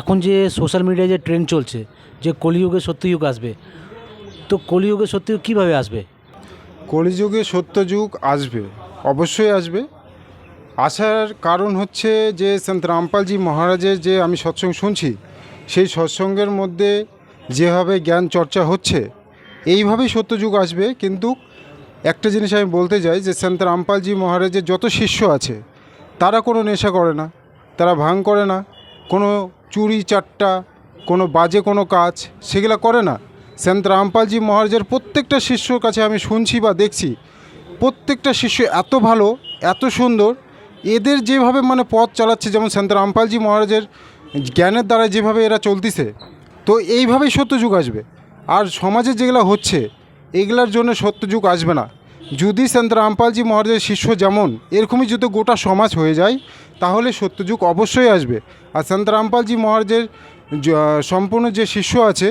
এখন যে সোশ্যাল মিডিয়ায় যে ট্রেন্ড চলছে, যে কলিযুগে সত্যযুগ আসবে, তো কলিযুগে সত্যযুগ কীভাবে আসবে? কলিযুগে সত্যযুগ আসবে, অবশ্যই আসবে। আসার কারণ হচ্ছে যে সন্ত রামপালজি মহারাজের যে আমি সৎসঙ্গ শুনছি, সেই সৎসঙ্গের মধ্যে যেভাবে জ্ঞান চর্চা হচ্ছে, এইভাবেই সত্যযুগ আসবে। কিন্তু একটা জিনিস আমি বলতে চাই যে সন্ত রামপালজি মহারাজের যত শিষ্য আছে, তারা কোনো নেশা করে না, তারা ভাঙ করে না। কোনো চুরি, চাট্টা, কোনো বাজে কোনো কাজ সেগুলো করে না। সন্ত রামপালজি মহারাজের প্রত্যেকটা শিষ্যর কাছে আমি শুনছি বা দেখছি, প্রত্যেকটা শিষ্য এত ভালো, এত সুন্দর, এদের যেভাবে মানে পথ চালাচ্ছে, যেমন সন্ত রামপালজি মহারাজের জ্ঞানের দ্বারা যেভাবে এরা চলতিছে, তো এইভাবেই সত্যযুগ আসবে। আর সমাজে যেগুলো হচ্ছে, এগুলার জন্য সত্যযুগ আসবে না। যদি সন্ত রামপালজি মহারাজের শিষ্য যেমন, এরকমই যদি গোটা সমাজ হয়ে যায়, তাহলে সত্যযুগ অবশ্যই আসবে। আর সন্ত রামপালজি মহারাজের সম্পূর্ণ যে শিষ্য আছে,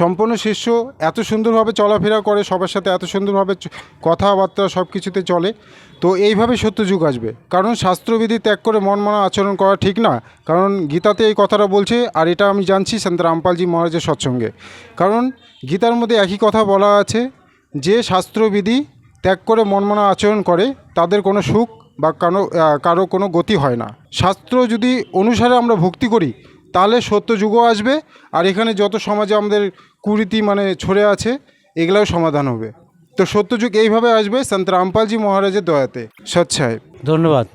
সম্পূর্ণ শিষ্য এত সুন্দরভাবে চলাফেরা করে, সবার সাথে এত সুন্দরভাবে কথাবার্তা সব কিছুতে চলে, তো এইভাবে সত্যযুগ আসবে। কারণ শাস্ত্রবিধি ত্যাগ করে মন মানা আচরণ করা ঠিক না। কারণ গীতাতে এই কথাটা বলছে, আর এটা আমি জানছি সন্ত রামপালজি মহারাজের সৎসঙ্গে। কারণ গীতার মধ্যে একই কথা বলা আছে যে শাস্ত্রবিধি ত্যাগ করে মনমনা আচরণ করে, তাদের কোনো সুখ বা কারও কারও কোনো গতি হয় না। শাস্ত্র যদি অনুসারে আমরা ভক্তি করি, তাহলে সত্যযুগও আসবে আর এখানে যত সমাজে আমাদের কুরীতি মানে ছড়ে আছে, এগুলাও সমাধান হবে। তো সত্যযুগ এইভাবে আসবে, সন্ত রামপালজি মহারাজের দয়াতে। সৎ সাহেব ধন্যবাদ।